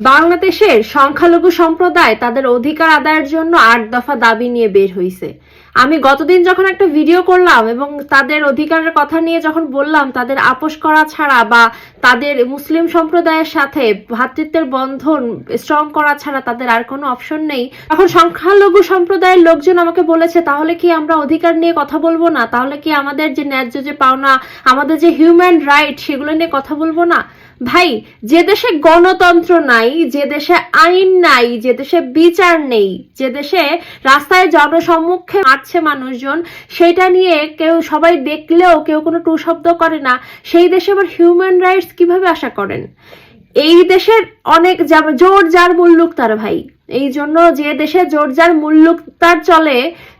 বাংলাদেশের সংখ্যালঘু সম্প্রদায় তাদের অধিকার আদায়ের জন্য আট দফা দাবি নিয়ে বের হয়েছে আমি গতদিন যখন একটা ভিডিও করলাম এবং তাদের অধিকারের কথা নিয়ে যখন বললাম, তাদের আপোষ করা ছাড়া বা তাদের মুসলিম সম্প্রদায়ের সাথে ভ্রাতৃত্বের বন্ধন স্ট্রং করা ছাড়া তাদের আর কোনো অপশন নেই। তখন সংখ্যালঘু সম্প্রদায়ের লোকজন আমাকে বলেছে, তাহলে কি আমরা অধিকার নিয়ে কথা বলব না? তাহলে কি আমাদের যে ন্যায্য যে পাওনা, আমাদের যে হিউম্যান রাইট সেগুলো নিয়ে কথা বলব না? ভাই, যে দেশে গণতন্ত্র নাই, যে দেশে আইন নাই, যে দেশে বিচার নেই, যে দেশে রাস্তায় জনসম্মুখে মারছে মানুষজন সেটা নিয়ে কেউ সবাই দেখলেও কেউ কোনো টু শব্দ করে না। সেই দেশে আবার হিউম্যান রাইটস কীভাবে আশা করেন? এই দেশের অনেক জোর যার মুল্লুক তার ভাই। এই জন্য যে দেশে জোর যার মুল্লুক তার চলে,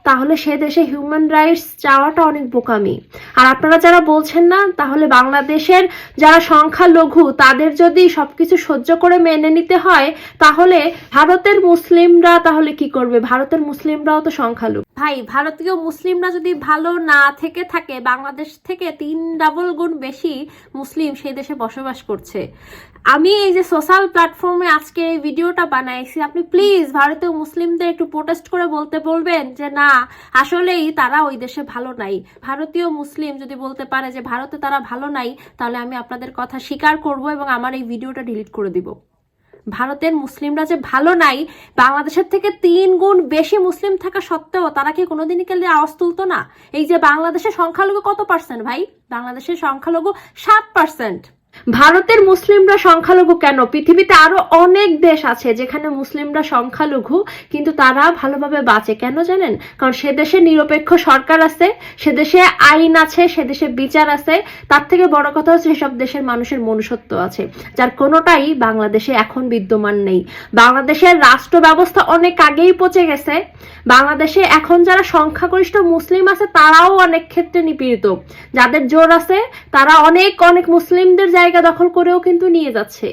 তাহলে সে দেশে হিউম্যান রাইটস চাওয়াটা অনেক বোকামি। আর আপনারা যারা বলছেন না, তাহলে বাংলাদেশের যারা সংখ্যালঘু, তাদের যদি সবকিছু সহ্য করে মেনে নিতে হয়, তাহলে ভারতের মুসলিমরা তাহলে কি করবে? ভারতের মুসলিমরাও তো সংখ্যালঘু। ভাই, ভারতীয় মুসলিমরা যদি ভালো না থেকে থাকে, বাংলাদেশ থেকে তিন ডাবল গুণ বেশি মুসলিম সেই দেশে বসবাস করছে। আমি এই যে সোশ্যাল প্ল্যাটফর্মে আজকে এই ভিডিওটা বানাইছি, আপনি প্লিজ ভারতীয় মুসলিমদের একটু প্রোটেস্ট করে বলতে বলবেন যে, না, আসলেই তারা ওই দেশে ভালো নাই। ভারতীয় মুসলিম যদি বলতে পারে যে, ভারতে তারা ভালো নাই, তাহলে আমি আপনাদের কথা স্বীকার করব এবং আমার এই ভিডিওটা ডিলিট করে দিব। ভারতের মুসলিমরা যে ভালো নাই, বাংলাদেশের থেকে তিন গুণ বেশি মুসলিম থাকা সত্ত্বেও তারা কি কোনোদিনই কেলে আওয়াজ তুলতো না? এই যে বাংলাদেশের সংখ্যালঘু কত পার্সেন্ট ভাই? বাংলাদেশের সংখ্যালঘু সাত পার্সেন্ট ভারতের মুসলিমরা সংখ্যালঘু কেন? পৃথিবীতে আরও অনেক দেশ আছে যেখানে মুসলিমরা সংখ্যালঘু, কিন্তু তারা ভালোভাবে বাঁচে। কেন জানেন? কারণ সে দেশে নিরপেক্ষ সরকার আছে, সে দেশে আইন আছে, সে দেশে বিচার আছে। তার থেকে বড় কথা হচ্ছে সেসব দেশের মানুষের মনুষ্যত্ব আছে, যার কোনোটাই বাংলাদেশে এখন বিদ্যমান নেই। বাংলাদেশের রাষ্ট্র ব্যবস্থা অনেক আগেই পচে গেছে। বাংলাদেশে এখন যারা সংখ্যাগরিষ্ঠ মুসলিম আছে, তারাও অনেক ক্ষেত্রে নিপীড়িত। যাদের জোর আছে, তারা অনেক অনেক মুসলিমদের জায়গা দখল করেও কিন্তু নিয়ে যাচ্ছে।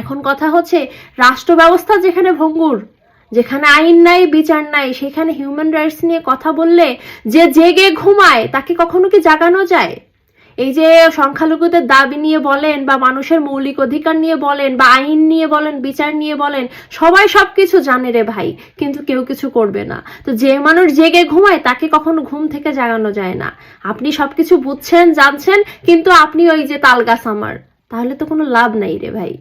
এখন কথা হচ্ছে রাষ্ট্র ব্যবস্থা যেখানে ভঙ্গুর, যেখানে আইন নাই, বিচার নাই, সেখানে হিউম্যান রাইটস নিয়ে কথা বললে যে জেগে ঘুমায়, তাকে কখনো কি জাগানো যায়? এই যে সংখ্যালঘুদের দাবি নিয়ে বলেন বা মানুষের মৌলিক অধিকার নিয়ে বলেন বা আইন নিয়ে বলেন, বিচার নিয়ে বলেন, সবাই সব কিছু জানে রে ভাই, কিন্তু কেউ কিছু করবে না। তো যে মানুষ জেগে ঘুমায়, তাকে কখনো ঘুম থেকে জাগানো যায় না। আপনি সবকিছু বুঝছেন, জানছেন, কিন্তু আপনি ওই যে তালগাছ আমার, তাহলে তো কোনো লাভ নাই রে ভাই।